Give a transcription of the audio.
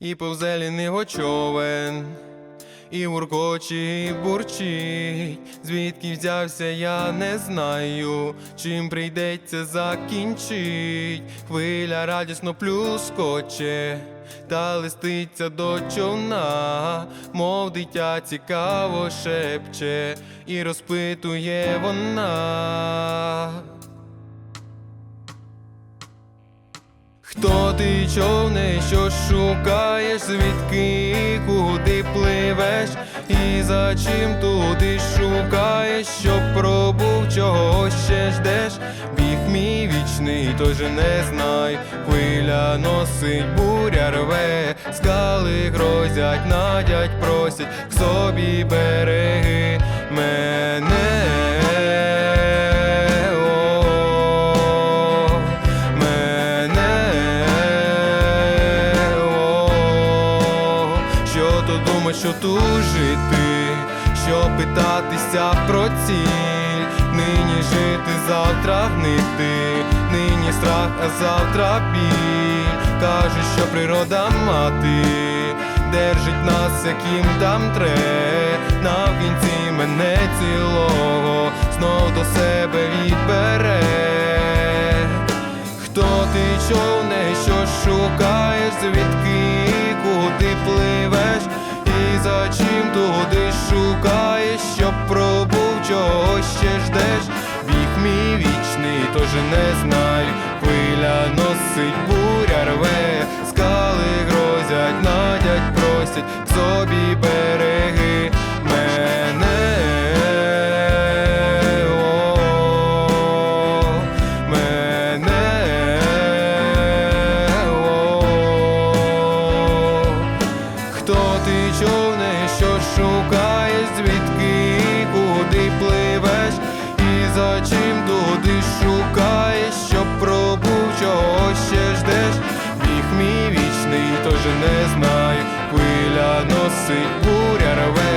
і повзеліний човен, і уркоче, і бурчить, звідки взявся, я не знаю, чим прийдеться закінчить. Хвиля радісно плюскоче, та листиться до човна, мов дитя цікаво шепче, і розпитує вона. Хто ти човне, що шукаєш, звідки куди пливеш, і за чим туди шукаєш, що пробув, чого ще ждеш, біг мій вічний, той же не знай, хвиля носить, буря рве, скали грозять, надять, просять. К собі береги що то думаєш, що тужити, що питатися про ціль, нині жити, завтра гнити, нині страх, а завтра біль. Кажуть, що природа мати держить нас, яким там тре, на кінці мене цілого знов до себе відбере. Хто ти човне, що шукаєш, звідки тож не знай, хвиля носить, буря рве, скали грозять, надять, просять к собі береги мене. Мене. О, ти човне, що шукаєш, звідки куди пливеш, і за чим вже не знає, хвиля носить буря рве.